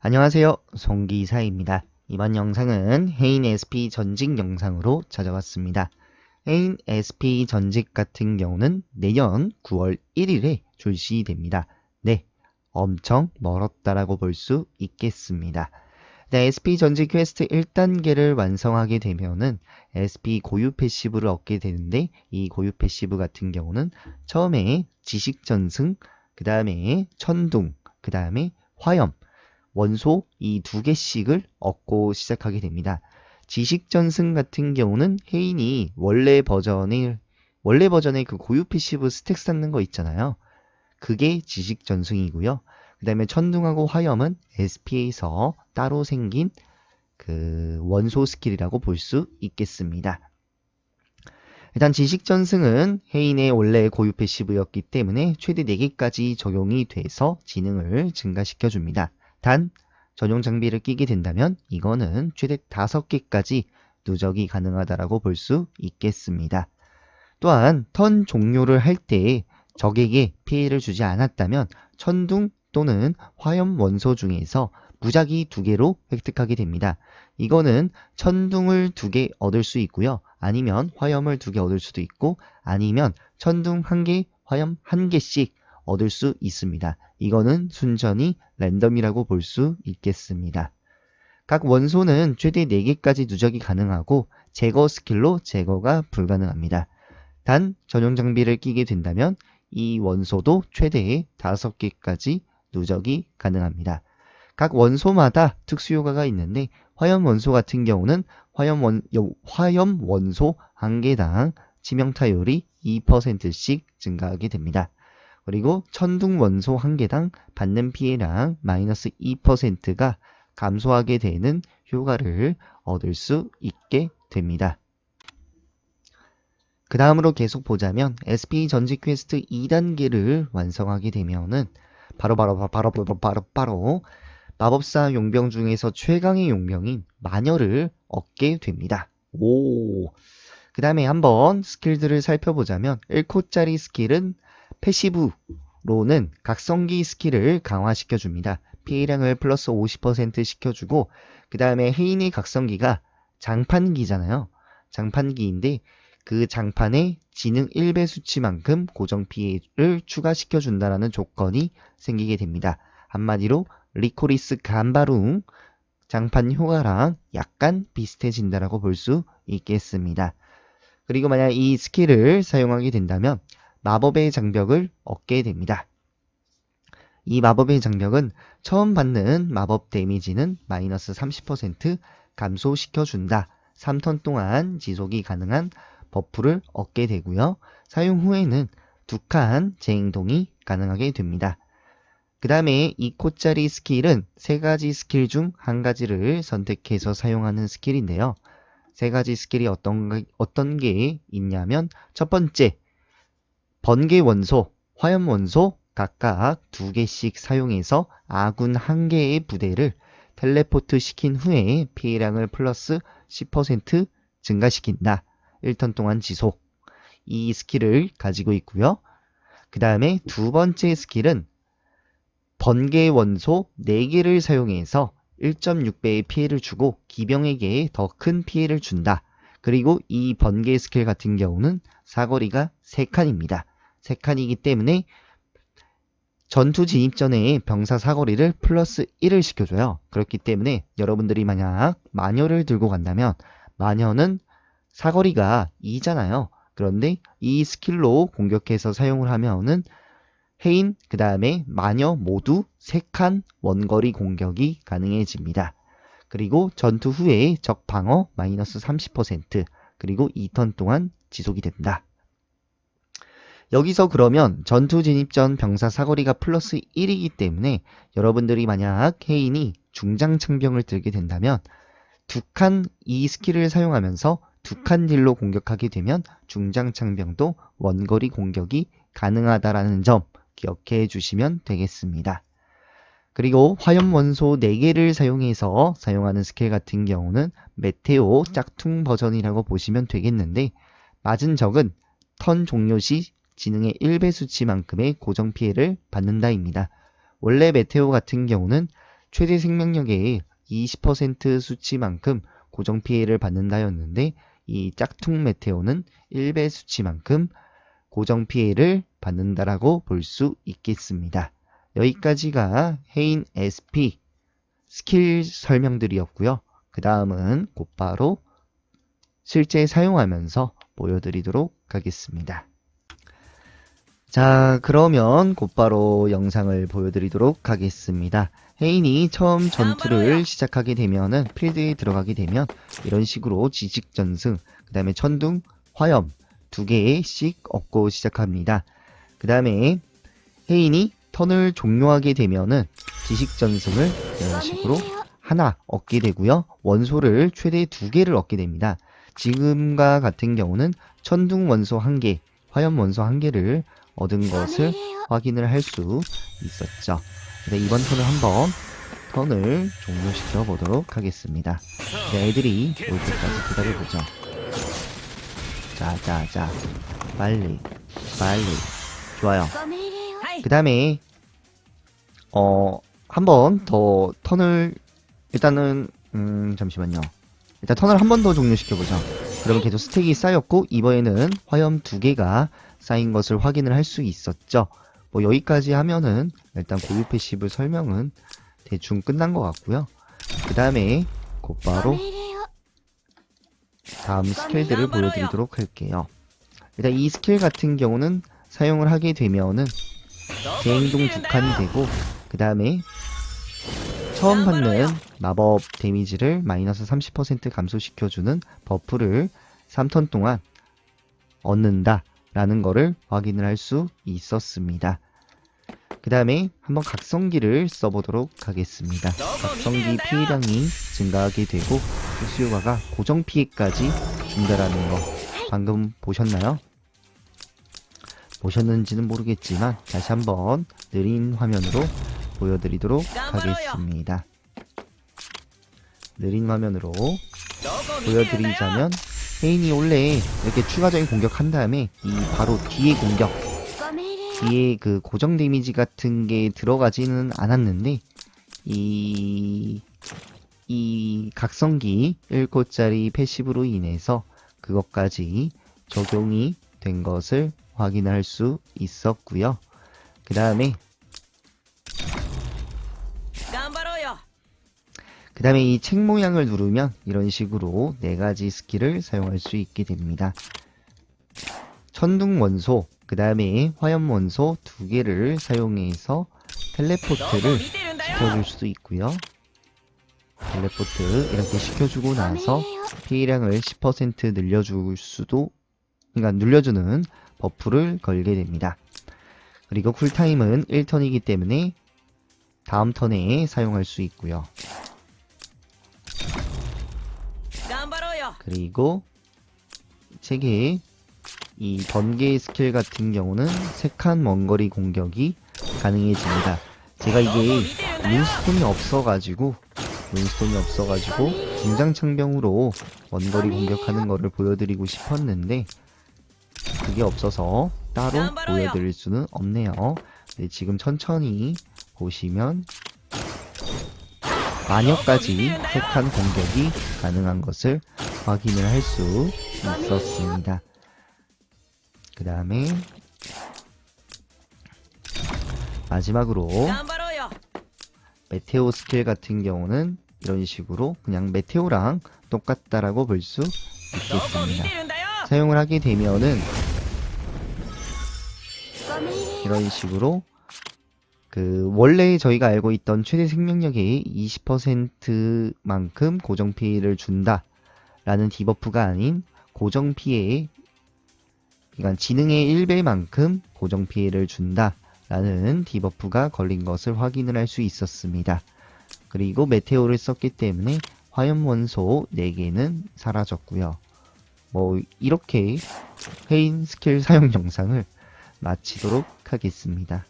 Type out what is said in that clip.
안녕하세요. 송기사입니다. 이번 영상은 해인 SP 전직 영상으로 찾아왔습니다. 해인 SP 전직 같은 경우는 내년 9월 1일에 출시됩니다. 네, 엄청 멀었다라고 볼 수 있겠습니다. 네, SP 전직 퀘스트 1단계를 완성하게 되면은 SP 고유 패시브를 얻게 되는데 이 고유 패시브 같은 경우는 처음에 지식 전승, 그 다음에 천둥, 그 다음에 화염, 원소 이 두 개씩을 얻고 시작하게 됩니다. 지식 전승 같은 경우는 해인이 원래 버전을 원래 버전의 그 고유 패시브 스택 쌓는 거 있잖아요. 그게 지식 전승이고요. 그 다음에 천둥하고 화염은 SP에서 따로 생긴 그 원소 스킬이라고 볼 수 있겠습니다. 일단 지식 전승은 해인의 원래 고유 패시브였기 때문에 최대 4개까지 적용이 돼서 지능을 증가시켜 줍니다. 단 전용 장비를 끼게 된다면 이거는 최대 5개까지 누적이 가능하다라고 볼 수 있겠습니다. 또한 턴 종료를 할 때 적에게 피해를 주지 않았다면 천둥 또는 화염 원소 중에서 무작위 두 개로 획득하게 됩니다. 이거는 천둥을 두 개 얻을 수 있고요. 아니면 화염을 두 개 얻을 수도 있고 아니면 천둥 한 개, 화염 한 개씩 얻을 수 있습니다. 이거는 순전히 랜덤이라고 볼 수 있겠습니다. 각 원소는 최대 4개까지 누적이 가능하고 제거 스킬로 제거가 불가능합니다. 단 전용 장비를 끼게 된다면 이 원소도 최대 5개까지 누적이 가능합니다. 각 원소마다 특수 효과가 있는데 화염 원소 같은 경우는 화염, 원, 화염 원소 한 개당 치명타율이 2%씩 증가하게 됩니다. 그리고 천둥 원소 한 개당 받는 피해량 마이너스 2%가 감소하게 되는 효과를 얻을 수 있게 됩니다. 그 다음으로 계속 보자면 SP 전직 퀘스트 2단계를 완성하게 되면은 바로 바로 바로 바로 바로 바로 마법사 용병 중에서 최강의 용병인 마녀를 얻게 됩니다. 오. 그 다음에 한번 스킬들을 살펴보자면 1코짜리 스킬은 패시브로는 각성기 스킬을 강화시켜 줍니다. 피해량을 플러스 50% 시켜주고 그 다음에 해인의 각성기가 장판기잖아요. 장판기인데 그 장판에 지능 1배 수치만큼 고정 피해를 추가시켜 준다라는 조건이 생기게 됩니다. 한마디로 리코리스 간바룽 장판 효과랑 약간 비슷해진다라고 볼 수 있겠습니다. 그리고 만약 이 스킬을 사용하게 된다면 마법의 장벽을 얻게 됩니다. 이 마법의 장벽은 처음 받는 마법 데미지는 마이너스 30% 감소시켜준다. 3턴 동안 지속이 가능한 버프를 얻게 되고요. 사용 후에는 두 칸 재행동이 가능하게 됩니다. 그 다음에 2코짜리 스킬은 세 가지 스킬 중 한 가지를 선택해서 사용하는 스킬인데요. 세 가지 스킬이 어떤, 어떤 게 있냐면 첫 번째, 번개 원소, 화염 원소 각각 두 개씩 사용해서 아군 한 개의 부대를 텔레포트 시킨 후에 피해량을 플러스 10% 증가시킨다. 1턴 동안 지속. 이 스킬을 가지고 있고요. 그 다음에 두 번째 스킬은 번개 원소 4개를 사용해서 1.6배의 피해를 주고 기병에게 더 큰 피해를 준다. 그리고 이 번개 스킬 같은 경우는 사거리가 3칸입니다. 3칸이기 때문에 전투 진입 전에 병사 사거리를 플러스 1을 시켜줘요. 그렇기 때문에 여러분들이 만약 마녀를 들고 간다면 마녀는 사거리가 2잖아요. 그런데 이 스킬로 공격해서 사용을 하면은 해인, 그 다음에 마녀 모두 3칸 원거리 공격이 가능해집니다. 그리고 전투 후에 적 방어 마이너스 30% 그리고 2턴 동안 지속이 된다. 여기서 그러면 전투 진입 전 병사 사거리가 플러스 1이기 때문에 여러분들이 만약 해인이 중장 창병을 들게 된다면 두 칸 이 스킬을 사용하면서 두 칸 딜로 공격하게 되면 중장 창병도 원거리 공격이 가능하다라는 점 기억해 주시면 되겠습니다. 그리고 화염 원소 4개를 사용해서 사용하는 스킬 같은 경우는 메테오 짝퉁 버전이라고 보시면 되겠는데 맞은 적은 턴 종료 시 지능의 1배 수치만큼의 고정 피해를 받는다입니다. 원래 메테오 같은 경우는 최대 생명력의 20% 수치만큼 고정 피해를 받는다였는데 이 짝퉁 메테오는 1배 수치만큼 고정 피해를 받는다라고 볼 수 있겠습니다. 여기까지가 해인 SP 스킬 설명들이었고요. 그 다음은 곧바로 실제 사용하면서 보여드리도록 하겠습니다. 자, 그러면 곧바로 영상을 보여드리도록 하겠습니다. 헤인이 처음 전투를 시작하게 되면은 필드에 들어가게 되면 이런 식으로 지식전승, 그 다음에 천둥, 화염 두 개씩 얻고 시작합니다. 그 다음에 헤인이 턴을 종료하게 되면은 지식전승을 이런 식으로 하나 얻게 되고요. 원소를 최대 두 개를 얻게 됩니다. 지금과 같은 경우는 천둥 원소 한 개, 화염 원소 한 개를 얻은 것을 확인을 할 수 있었죠. 네, 이번 턴을 한번 턴을 종료시켜 보도록 하겠습니다. 네, 애들이 올 때까지 기다려보죠. 자, 자, 자. 빨리, 빨리. 좋아요. 그 다음에, 어, 한 번 더 턴을, 일단은, 음, 잠시만요. 일단 턴을 한 번 더 종료시켜보죠. 그러면 계속 스택이 쌓였고, 이번에는 화염 두 개가 쌓인 것을 확인을 할 수 있었죠. 뭐, 여기까지 하면은, 일단 고유 패시브 설명은 대충 끝난 것 같고요. 그 다음에, 곧바로 다음 스킬들을 보여드리도록 할게요. 일단 이 스킬 같은 경우는 사용을 하게 되면은 대행동 두 칸이 되고 그 다음에 처음 받는 마법 데미지를 마이너스 30% 감소시켜주는 버프를 3턴 동안 얻는다 라는 거를 확인을 할 수 있었습니다. 그 다음에 한번 각성기를 써보도록 하겠습니다. 각성기 피해량이 증가하게 되고 수요가가 고정 피해까지 준다라는 거 방금 보셨나요? 보셨는지는 모르겠지만 다시 한번 느린 화면으로 보여드리도록 하겠습니다. 느린 화면으로 보여드리자면 헤인이 원래 이렇게 추가적인 공격한 다음에 이 바로 뒤에 공격 뒤에 그 고정 데미지 같은 게 들어가지는 않았는데 이, 이 각성기 1코짜리 패시브로 인해서 그것까지 적용이 된 것을 확인할 수 있었고요. 그 다음에 그 다음에 이 책 모양을 누르면 이런 식으로 네 가지 스킬을 사용할 수 있게 됩니다. 천둥 원소, 그 다음에 화염 원소 두 개를 사용해서 텔레포트를 시켜줄 수도 있고요. 텔레포트 이렇게 시켜주고 나서 피해량을 10% 늘려줄 수도, 그러니까 늘려주는 버프를 걸게 됩니다. 그리고 쿨타임은 1턴이기 때문에 다음 턴에 사용할 수 있고요. 그리고 책에 이 번개 스킬 같은 경우는 3칸 먼거리 공격이 가능해집니다. 제가 이게 룬스톤이 없어가지고 룬스톤이 없어가지고 중장 창병으로 원거리 공격하는 거를 보여드리고 싶었는데 그게 없어서 따로 보여드릴 수는 없네요. 네, 지금 천천히 보시면 마녀까지 3칸 공격이 가능한 것을 확인을 할 수 있었습니다. 그 다음에 마지막으로 메테오 스킬 같은 경우는 이런 식으로 그냥 메테오랑 똑같다라고 볼 수 있겠습니다. 사용을 하게 되면은 이런 식으로 그 원래 저희가 알고 있던 최대 생명력의 20%만큼 고정 피해를 준다 라는 디버프가 아닌 고정 피해의 그러니까 지능의 1배만큼 고정 피해를 준다 라는 디버프가 걸린 것을 확인을 할 수 있었습니다. 그리고 메테오를 썼기 때문에 화염 원소 4개는 사라졌고요. 뭐 이렇게 회인 스킬 사용 영상을 마치도록 하겠습니다.